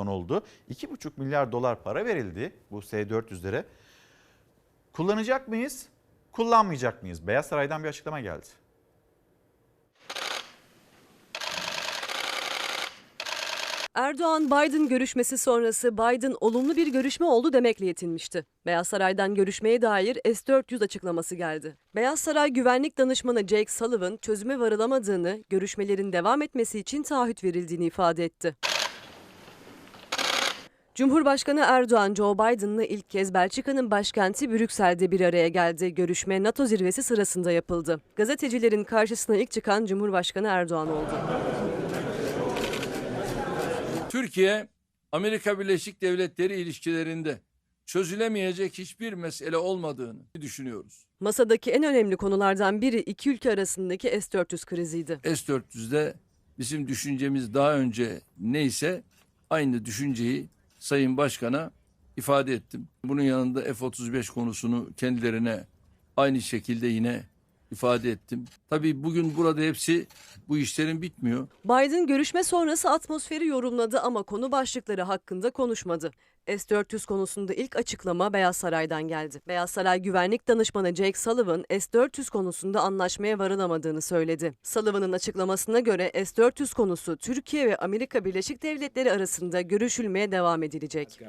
konuldu. 2,5 milyar dolar para verildi bu S-400'lere. Kullanacak mıyız? Kullanmayacak mıyız? Beyaz Saray'dan bir açıklama geldi. Erdoğan-Biden görüşmesi sonrası Biden olumlu bir görüşme oldu demekle yetinmişti. Beyaz Saray'dan görüşmeye dair S-400 açıklaması geldi. Beyaz Saray Güvenlik Danışmanı Jake Sullivan çözüme varılamadığını, görüşmelerin devam etmesi için taahhüt verildiğini ifade etti. Cumhurbaşkanı Erdoğan, Joe Biden'la ilk kez Belçika'nın başkenti Brüksel'de bir araya geldi. Görüşme NATO zirvesi sırasında yapıldı. Gazetecilerin karşısına ilk çıkan Cumhurbaşkanı Erdoğan oldu. Türkiye, Amerika Birleşik Devletleri ilişkilerinde çözülemeyecek hiçbir mesele olmadığını düşünüyoruz. Masadaki en önemli konulardan biri iki ülke arasındaki S-400 kriziydi. S-400'de bizim düşüncemiz daha önce neyse aynı düşünceyi Sayın Başkan'a ifade ettim. Bunun yanında F-35 konusunu kendilerine aynı şekilde yine ifade ettim. Tabii bugün burada hepsi bu işlerin bitmiyor. Biden görüşme sonrası atmosferi yorumladı ama konu başlıkları hakkında konuşmadı. S-400 konusunda ilk açıklama Beyaz Saray'dan geldi. Beyaz Saray Güvenlik Danışmanı Jake Sullivan, S-400 konusunda anlaşmaya varılamadığını söyledi. Sullivan'ın açıklamasına göre S-400 konusu Türkiye ve Amerika Birleşik Devletleri arasında görüşülmeye devam edilecek.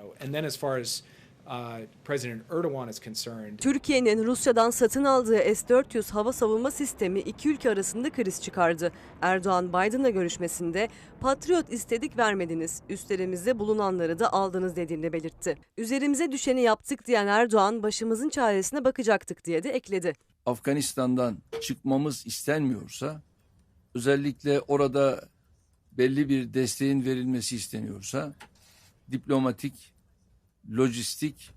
Uh, President Erdogan is concerned, Türkiye'nin Rusya'dan satın aldığı S-400 hava savunma sistemi iki ülke arasında kriz çıkardı. Erdoğan Biden'la görüşmesinde Patriot istedik vermediniz, üstlerimizde bulunanları da aldınız dediğini belirtti. Üzerimize düşeni yaptık diyen Erdoğan başımızın çaresine bakacaktık diye de ekledi. Afganistan'dan çıkmamız istenmiyorsa, özellikle orada belli bir desteğin verilmesi isteniyorsa, diplomatik, lojistik,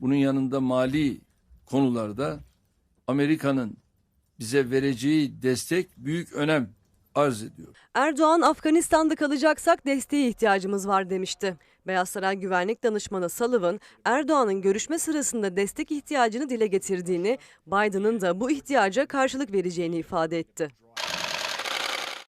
bunun yanında mali konularda Amerika'nın bize vereceği destek büyük önem arz ediyor. Erdoğan Afganistan'da kalacaksak desteğe ihtiyacımız var demişti. Beyaz Saray Güvenlik Danışmanı Sullivan, Erdoğan'ın görüşme sırasında destek ihtiyacını dile getirdiğini, Biden'ın da bu ihtiyaca karşılık vereceğini ifade etti.